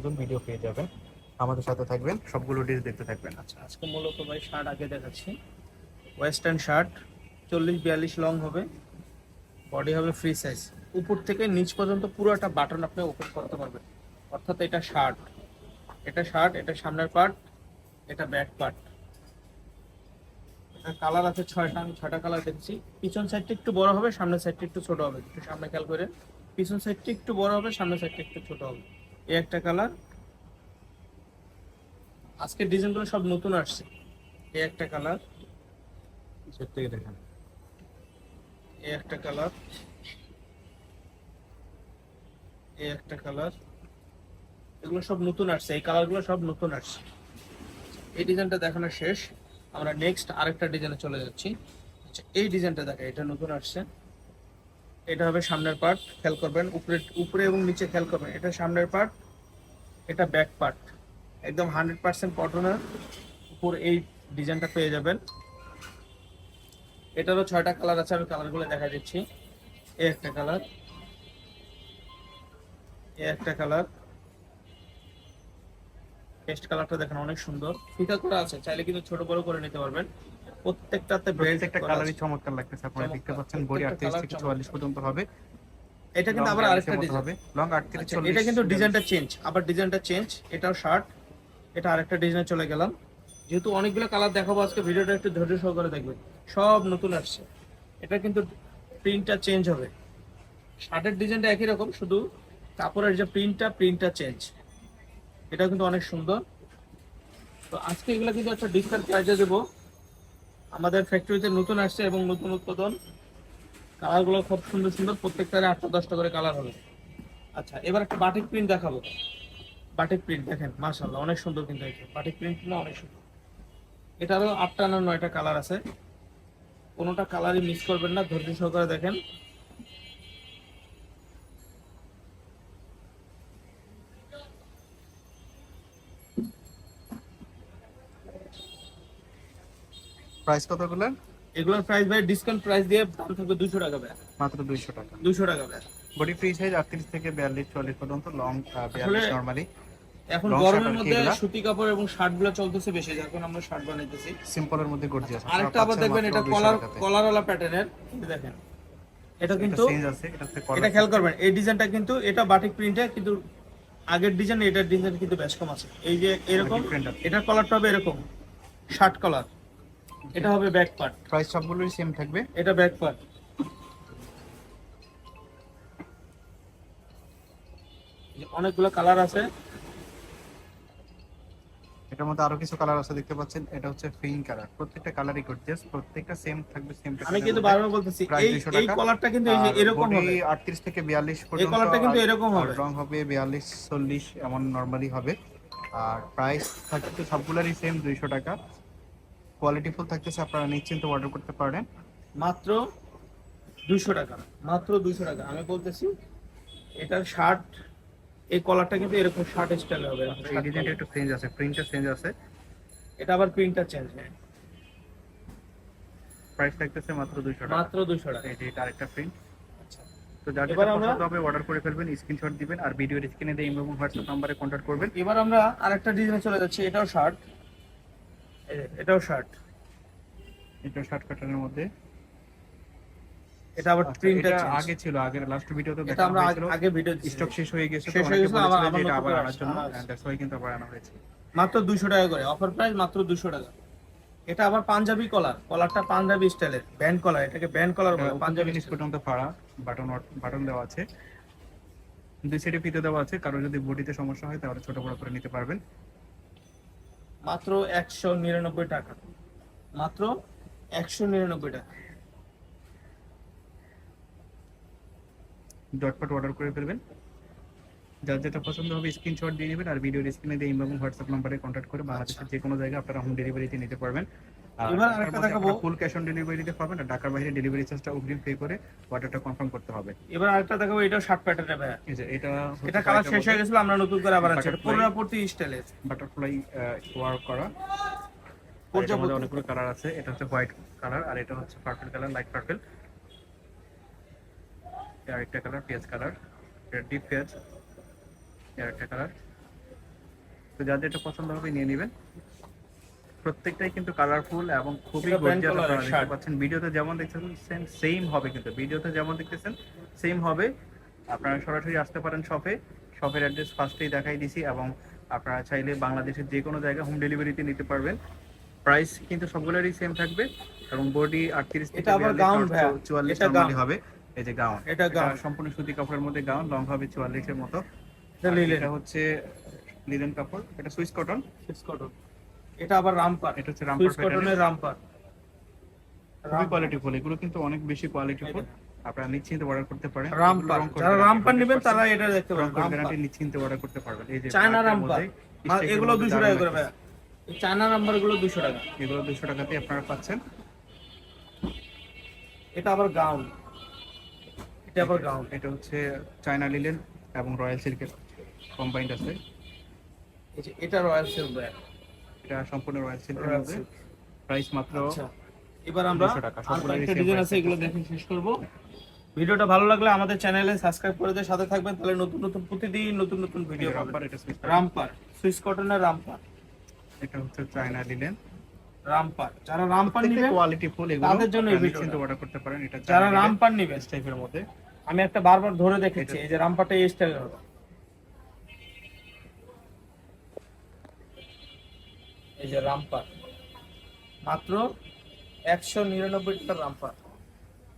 নতুন ভিডিও পেয়ে যাবেন। আমাদের সাথে থাকবেন, সবগুলো ডিশ দেখতে থাকবেন। আচ্ছা আজকে মূলত ভাই শার্ট আগে দেখাচ্ছি। ওয়েস্টার্ন শার্ট চল্লিশ বিয়াল্লিশ লং হবে। বডি হবে ফ্রি সাইজ উপর থেকে নিচ পর্যন্ত পুরোটা বাটন আপনি ওপেন করতে পারবেন। অর্থাৎ এটা শার্ট এটা শার্ট এটা সামনের পার্ট এটা ব্যাক পার্ট এটা কালার আছে ছয়টা, আমি ছয়টা কালার দেখছি। পিছন সাইডটা একটু বড় হবে, সামনের সাইডটা একটু ছোট হবে। একটু সামনে খেয়াল করে পিছন সাইডটা একটু বড় হবে, সামনের সাইডটা একটু ছোট হবে। এই একটা কালার। আজকে ডিজাইনগুলো সব নতুন আসছে। এই একটা কালার। থেকে দেখেন। এই একটা কালার। এই একটা কালার। এগুলো সব নতুন আসছে। এই কালারগুলো সব নতুন আসছে। এই ডিজাইনটা দেখানো শেষ। আমরা নেক্সট আরেকটা ডিজাইনে চলে যাচ্ছি। আচ্ছা এই ডিজাইনটা দেখা এটা নতুন আসছে। এটা হবে সামনের পার্ট খেয়াল করবেন, উপরে উপরে এবং নিচে খেয়াল করবেন, এটা সামনের পার্ট এটা ব্যাক পার্ট একদম হান্ড্রেড পার্সেন্ট কটনের উপর এই ডিজাইনটা পেয়ে যাবেন। এটারও ছয়টা কালার আছে, আমি কালারগুলো দেখা দিচ্ছি। এ একটা কালার এ একটা কালার পেস্ট কালারটা দেখেন অনেক সুন্দর। ফিতা করা আছে, চাইলে কিন্তু ছোট বড় করে নিতে পারবেন। প্রত্যেকটাতে প্রত্যেকটা একটা কালারই চমৎকার লাগতেছে আপনারা দেখতে পাচ্ছেন। বডি প্রত্যেকটা আটত্রিশ থেকে colour চুয়াল্লিশ পর্যন্ত হবে। এটা কিন্তু আবার আরেকটা ডিজাইন হবে। লং আটত্রিশ আচ্ছা, চল্লিশ এটা কিন্তু ডিজাইনটা চেঞ্জ আবার ডিজাইনটা চেঞ্জ এটাও শার্ট এটা আরেকটা ডিজাইনে চলে গেলাম। যেহেতু অনেকগুলো কালার দেখাবো আজকে ভিডিওটা একটু ধৈর্য সহকারে দেখবেন। সব নতুন আসছে। এটা কিন্তু প্রিন্টটা চেঞ্জ হবে। শার্টের ডিজাইনটা একই রকম শুধু কাপড়ের যে প্রিন্টটা প্রিন্টটা চেঞ্জ এটা কিন্তু অনেক সুন্দর। তো আজকে এগুলো কিন্তু একটা ডিসকাউন্ট প্রাইজে দেবো। আমাদের ফ্যাক্টরিতে নতুন আসছে এবং নতুন উৎপাদন। কালারগুলো খুব সুন্দর সুন্দর প্রত্যেকটারে আটটা দশটা করে কালার হবে। আচ্ছা এবার একটা বাটিক প্রিন্ট দেখাবো। বাটিক প্রিন্ট দেখেন, মাশাআল্লাহ, অনেক সুন্দর কিন্তু এটা। বাটিক প্রিন্ট না অনেক সুন্দর। এটারও আটটা না নয়টা কালার আছে। কোনোটা কালারই মিস করবেন না, ধৈর্য সহকারে দেখেন। প্রাইস কতগুলো এগুলোর? প্রাইস ভাই ডিসকাউন্ট প্রাইস দিয়ে দাম থাকবে দুশো টাকা ভাই। মাত্র দুইশো টাকা। দুশো টাকা ভাই। বডি ফ্রি সাইজ আটত্রিশ থেকে বিয়াল্লিশ চল্লিশ পর্যন্ত লং বিয়াল্লিশ নর্মালি এখন গরমের মধ্যে? সুতি কাপড় এবং শার্টগুলো চলতেছে বেশি যার কারণে আমরা শার্ট বানাইতেছি। সিম্পলের মধ্যে গর্জিয়াস আরেকটা আবার দেখবেন এটা কলার কলারওয়ালা প্যাটার্নের দেখেন। এটা কিন্তু চেঞ্জ আছে এটাতে এটা খেয়াল করবেন এই ডিজাইনটা কিন্তু এটা বাটিক প্রিন্টে কিন্তু আগের ডিজাইন এটার ডিজাইন কিন্তু বেশ কম আছে। এই যে এরকম। এটার কালারটা হবে এরকম শার্ট কালার এটা হবে ব্যাক পার্ট প্রাইস সবগুলোই সেম থাকবে? এটা ব্যাক পার্ট অনেকগুলো কালার আছে। এটার মধ্যে আরও কিছু কালার আছে দেখতে পাচ্ছেন। এটা হচ্ছে পিঙ্ক কালার প্রত্যেকটা কালারই গর্জিয়াস প্রত্যেকটা সেম থাকবে সেম আমি কিন্তু বারবার বলতেছি এই এই। কলারটা কিন্তু এই যে এরকম হবে। 38 থেকে 42 পর্যন্ত কলারটা কিন্তু এরকম হবে। রং হবে 42 40 এমন নরমালি হবে। আর প্রাইস থাকছে সবগুলোরই সেম 200 টাকা। কোয়ালিটি ফুল থাকতেছে আপনারা নিশ্চিন্তে অর্ডার করতে পারেন মাত্র দুইশো টাকা মাত্র দুইশো টাকা। আমি বলতেছি এটার শার্ট এই কলারটা কিন্তু এরকম শার্ট স্টাইল হবে। এই ডিজাইনটা একটু চেঞ্জ আছে প্রিন্টটা চেঞ্জ আছে। এটা আবার প্রিন্টটা চেঞ্জ হয়। প্রাইস থাকতেছে মাত্র 200 টাকা। মাত্র দুইশো টাকা। এই যে এটা আরেকটা প্রিন্ট আচ্ছা। তো যার এবার আমরা- অর্ডার করে ফেলবেন স্ক্রিনশট দিবেন আর ভিডিওর স্ক্রিনে দিয়ে এবং হোয়াটসঅ্যাপ নম্বরে কন্ট্যাক্ট করবেন। এবার আমরা আরেকটা ডিজাইনে চলে যাচ্ছি এটাও শার্ট এটাও শার্ট এটা শার্ট মধ্যে। এটা আবার আচ্ছা, প্রিন্টটা আগে ছিল আগের লাস্ট ভিডিওতে দেখা আমরা আগে- ভিডিও স্টক শেষ হয়ে গেছে শেষ হয়ে গেছিল, আবার- আবার এটা আবার করে আনার জন্য দ্যাটস ওয়াই কিন্তু আবার আনা হয়েছে। মাত্র দুইশো টাকা করে অফার প্রাইস মাত্র দুইশো টাকা। এটা আবার পাঞ্জাবি কলার কলারটা পাঞ্জাবি স্টাইলের ব্যান্ড কলার এটাকে ব্যান্ড কলার বলে পাঞ্জাবি পাঞ্জাবি নিচ পর্যন্ত ফাড়া বাটন বাটন দেওয়া আছে। দুই সাইডে ফিতে দেওয়া আছে কারও যদি বডিতে সমস্যা হয় তাহলে ছোট বড় করে নিতে পারবেন। মাত্র একশো নিরানব্বই টাকা। মাত্র একশো নিরানব্বই টাকা। ডটপট অর্ডার করে ফেলবেন। যার যেটা পছন্দ হবে স্ক্রিনশট দিয়ে নেবেন আর ভিডিও স্ক্রিনে দিয়ে এবং হোয়াটসঅ্যাপ নম্বরে কন্ট্যাক্ট করে বাংলাদেশের যে কোনো জায়গায় আপনারা হোম ডেলিভারিতে নিতে পারবেন। এবার আরেকটা দেখাবো। ফুল ক্যাশ অন ডেলিভারি দিতে পারবেন আর ঢাকার বাইরে ডেলিভারি চার্জটা অগ্রিম পে করে অর্ডারটা কনফার্ম করতে হবে। এবার আরেকটা দেখাবো এটা শার্ট প্যাটার্নে এটা এটা কালার শেষ হয়ে গেছিল আমরা নতুন করে আবার পুনরাবর্তী বাটারফ্লাই ওয়ার্ক করা। প্রজাপতি অনেকগুলো কালার আছে। এটা হচ্ছে হোয়াইট কালার আর এটা হচ্ছে পার্পল কালার লাইট পার্পল আরেকটা কালার পেঁয়াজ কালার এটা ডিপ পেঁয়াজ। আরেকটা কালার তো যার যেটা পছন্দ হবে নিয়ে নেবেন। প্রত্যেকটাই কিন্তু কালারফুল এবং খুবই গর্জিয়াস আপনারা দেখতে পাচ্ছেন। ভিডিওতে যেমন দেখতেছেন সেম সেম হবে কিন্তু। ভিডিওতে যেমন দেখতেছেন সেম হবে। আপনারা সরাসরি আসতে পারেন শপে শপের অ্যাড্রেস ফার্স্টেই দেখাই দিছি এবং আপনারা চাইলে বাংলাদেশের যে কোনো জায়গায় হোম ডেলিভারিতে নিতে পারবেন। প্রাইস কিন্তু সবগুলোরই সেম থাকবে এবং বডি আটত্রিশ এটা আবার gown ভাইয়া। চুয়াল্লিশ এটা gown। হবে। এই যে গাউন এটা gown। সম্পূর্ণ সুতি কাপড়ের মধ্যে গাউন লং হবে চুয়াল্লিশের মতো। এটা আর এটা হচ্ছে লিলেন কাপড়। এটা সুইস কটন সুইস কটন এটা আবার রামপার। এটা হচ্ছে রামপার কটনের রামপার। খুবই কোয়ালিটিফুল এগুলো কিন্তু অনেক বেশি কোয়ালিটিফুল আপনারা নিশ্চিন্তে অর্ডার করতে পারেন। রামপার। যারা রামপার নেবেন তারা এটা দেখতে পারেন আপনি নিশ্চিন্তে অর্ডার করতে পারবেন। এই যে চায়না রামপার। এর এগুলো মধ্যে দুশো দারুণ টাকা করে এই চায়না নাম্বারগুলো দুশো টাকা। এগুলো দুশো টাকাতে আপনারা পাচ্ছেন। এটা আবার গাউন। এটা আবার গাউন। এটা হচ্ছে চায়না লিলেন এবং রয়্যাল সিল্কের কম্বাইন্ড আছে। এটা রয়্যাল সিল্ক ব্র্যান্ড এটা সম্পূর্ণ রয়্যাল সিল্কের মধ্যে। প্রাইস মাত্র আচ্ছা এবার আমরা 200 টাকা, আর সবগুলোরই ডিজাইন আছে এগুলো দেখে শেষ করব। ভিডিওটা ভালো লাগলে আমাদের চ্যানেলে সাবস্ক্রাইব করে দিয়ে সাথে থাকবেন তাহলে নতুন নতুন প্রতিদিন নতুন নতুন ভিডিও পাবেন। রামপার এটা সুইস রামপার সুইস কটনের রামপার এটা হচ্ছে চায়না লিলেন রামপার যারা রামপার নেবেন কোয়ালিটি ফুল এগুলো তাদের জন্য এই ভিডিওটা। অর্ডার করতে পারেন এটা যারা রামপার নেবেন টাইপের মধ্যে। আমি একটা বারবার ধরে দেখেছি এই যে রামপারটা এই স্টাইলের এই যে রামপার। মাত্র একশো নিরানব্বই টাকার রামপার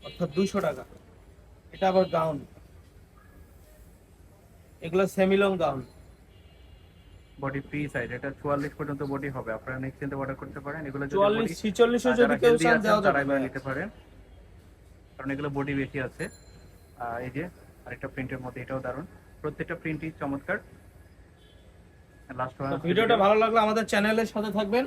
অর্থাৎ দুইশো টাকা। এটা আবার গাউন। এগুলো semi long gown. Body free size এটা 44 পর্যন্ত বডি হবে। আপনারা নিশ্চিন্তে অর্ডার করতে পারেন। এগুলো চুয়াল্লিশ body- যদি কেউ চান তারা নিতে পারেন। কারণ এগুলো বডি বেশি আছে। এই যে আরেকটা প্রিন্টের মধ্যে এটাও দারুণ। প্রত্যেকটা প্রিন্টই চমৎকার। ভিডিওটা ভালো লাগলে আমাদের চ্যানেলের সাথে থাকবেন।